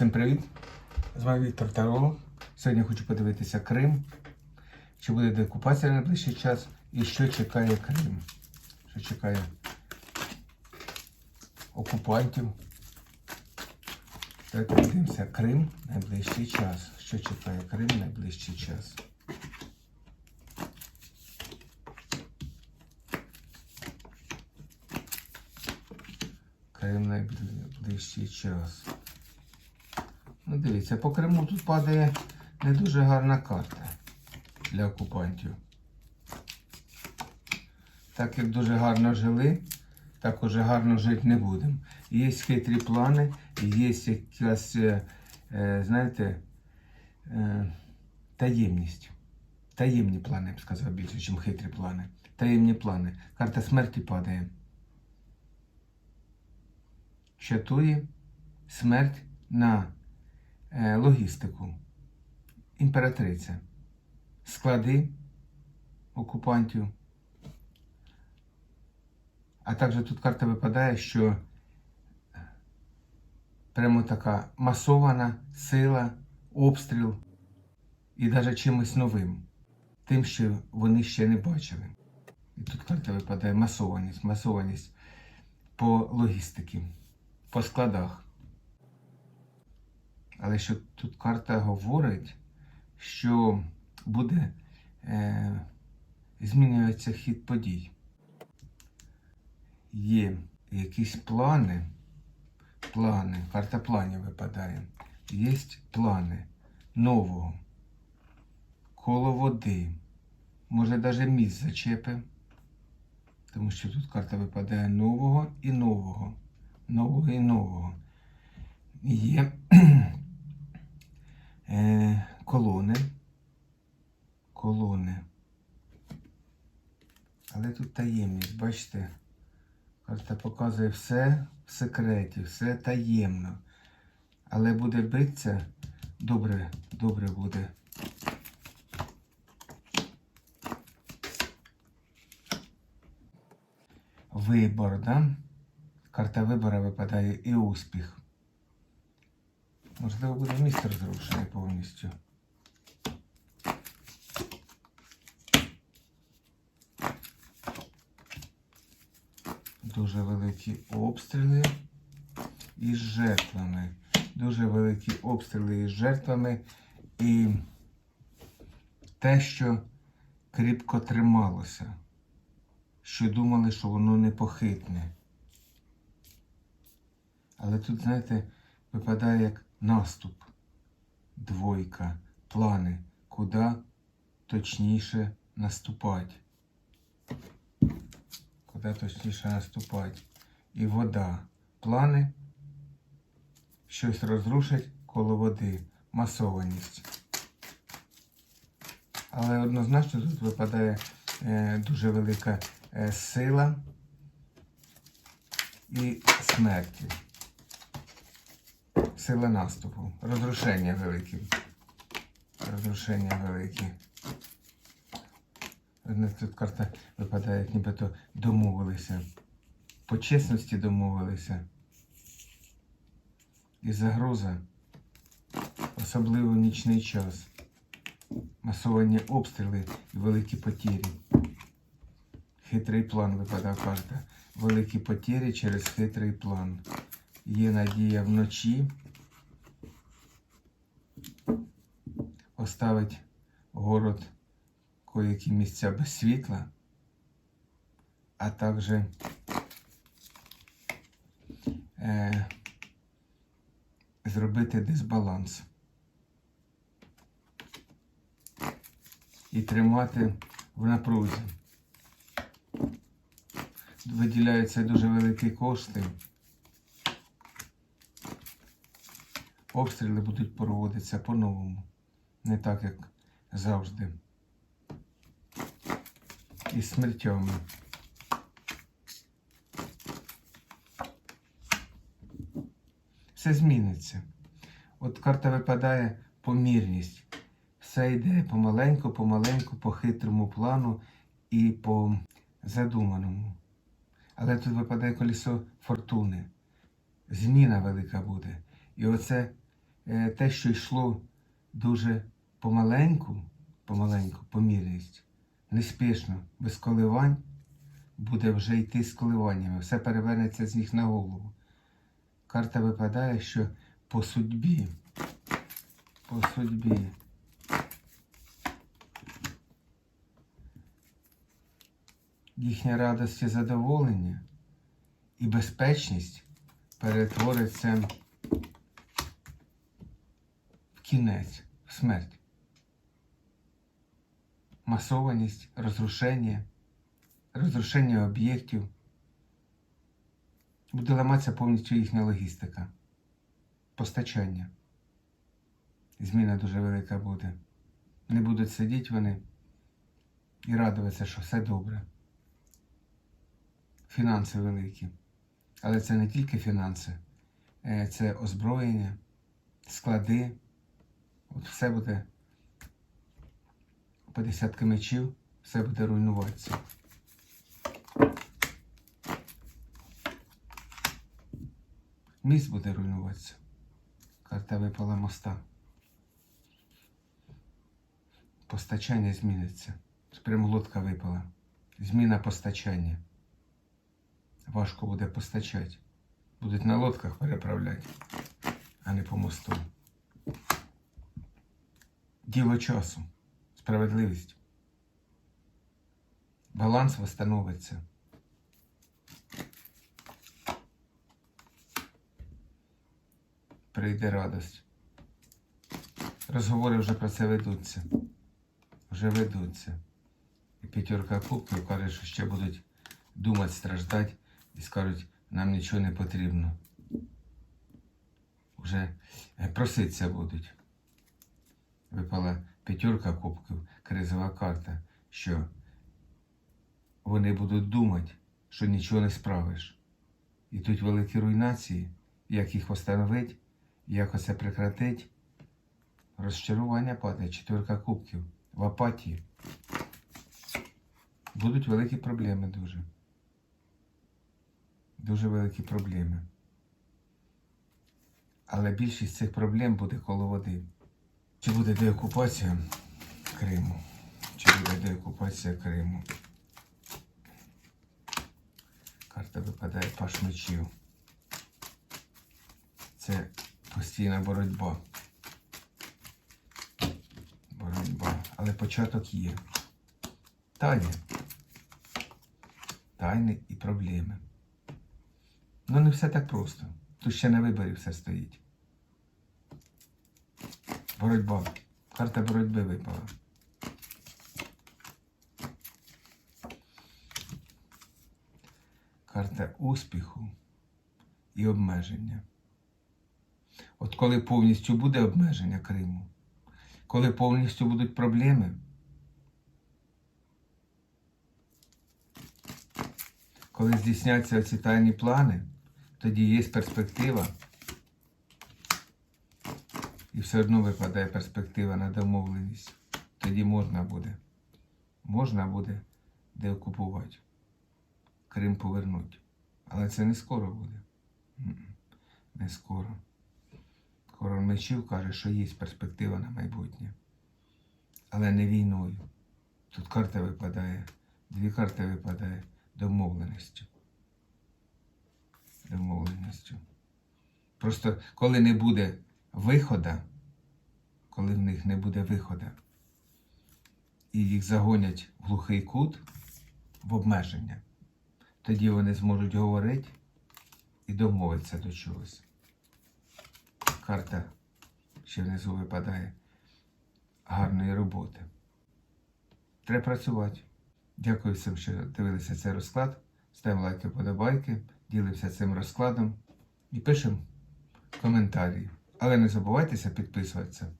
Всім привіт! З вами Віктор Таролог. Сьогодні хочу подивитися Крим. Чи буде деокупація на найближчий час і що чекає Крим? Що чекає окупантів? Давайте подивимося Крим найближчий час. Що чекає Крим найближчий час? Крим найближчий час. Ну, дивіться, по Криму тут падає не дуже гарна карта для окупантів. Так як дуже гарно жили, так уже гарно жити не будемо. Є хитрі плани, є якась, е, е, знаєте, е, таємність. Таємні плани, я б сказав більше, ніж хитрі плани. Таємні плани. Карта смерті падає. Чатує смерть на логістику. Імператриця. Склади окупантів. А також тут карта випадає, що прямо така масована сила, обстріл і навіть чимось новим. Тим, що вони ще не бачили. І тут карта випадає масованість, масованість по логістиці, по складах. Але що тут карта говорить, що буде е, змінюватися хід подій. Є якісь плани, плани, карта планів випадає. Є плани нового, коло води, може навіть міст зачепи, тому що тут карта випадає нового і нового, нового і нового. Є е, колони. Колони. Але тут таємність, бачите? Карта показує все в секреті, все таємно. Але буде битися, добре, добре буде. Вибор, да? Карта вибора випадає і успіх. Можливо, буде місто розрушений повністю. Дуже великі обстріли із жертвами. Дуже великі обстріли із жертвами і те, що кріпко трималося, що думали, що воно непохитне. Але тут, знаєте, випадає як наступ, двойка, плани, куди точніше наступати. Куди точніше наступати. І вода. Плани щось розрушить коло води. Масованість. Але однозначно тут випадає е, дуже велика е, сила і смерті. Сила наступу. Розрушення великі. Розрушення великі. Одна Тут карта випадає, як нібито домовилися. По чесності домовилися. І загроза, особливо в нічний час. Масовані обстріли і великі потірі. Хитрий план випадав карта. Великі потірі через хитрий план. Є надія вночі оставить город кое-які місця без світла, а також е, зробити дисбаланс і тримати в напрузі. Виділяються дуже великі кошти. Обстріли будуть проводитися по-новому, не так, як завжди. І смертями. Все зміниться. От карта випадає помірність. Все йде помаленьку, помаленьку, по хитрому плану і по задуманому. Але тут випадає колесо фортуни. Зміна велика буде. І оце е, те, що йшло дуже помаленьку, помаленьку, помірність, неспішно, без коливань, буде вже йти з коливаннями. Все перевернеться з них на голову. Карта випадає, що по судьбі, по судьбі. Їхня радість і задоволення і безпечність перетвориться кінець, смерть. Масованість, розрушення, розрушення об'єктів. Буде ламатися повністю їхня логістика, постачання. Зміна дуже велика буде. Не будуть сидіти вони і радуватися, що все добре. Фінанси великі. Але це не тільки фінанси, е, це озброєння, склади. От все буде по десятки мечів, все буде руйнуватися. Міст буде руйнуватися. Карта випала моста. Постачання зміниться. Прям лодка випала. Зміна постачання. Важко буде постачати. Будуть на лодках переправляти, а не по мосту. Діло часу, справедливість. Баланс восстановиться. Прийде радость. Розговори вже про це ведуться. Вже ведуться. І п'ятерка кубків каже, що ще будуть думати, страждати і скажуть, нам нічого не потрібно. Вже е, проситься будуть. Випала п'ятерка кубків, кризова карта, що вони будуть думати, що нічого не справиш. І тут великі руйнації, як їх встановити, як оце прекратить. Розчарування падає, четверка кубків в апатії. Будуть великі проблеми дуже. Дуже великі проблеми. Але більшість цих проблем буде коло води. Чи буде деокупація Криму? Чи буде деокупація Криму? Карта випадає паш мечів. Це постійна боротьба. Боротьба. Але початок є. Тайни. Тайни і проблеми. Ну не все так просто. Тут ще на виборі все стоїть. Боротьба. Карта боротьби випала. Карта успіху і обмеження. От коли повністю буде обмеження Криму, коли повністю будуть проблеми, коли здійсняться ці тайні плани, тоді є перспектива. Все одно випадає перспектива на домовленість. Тоді можна буде. Можна буде деокупувати. Крим повернути. Але це не скоро буде. Не скоро. Король мечів каже, що є перспектива на майбутнє. Але не війною. Тут карта випадає, дві карти випадає домовленістю. Домовленістю. Просто коли не буде виходу, коли в них не буде виходу, і їх загонять в глухий кут в обмеження, тоді вони зможуть говорити і домовитися до чогось. Карта ще внизу випадає гарної роботи. Треба працювати. Дякую всім, що дивилися цей розклад. Ставимо лайки, подобайки, ділимося цим розкладом і пишемо коментарі. Але не забувайтеся підписуватися.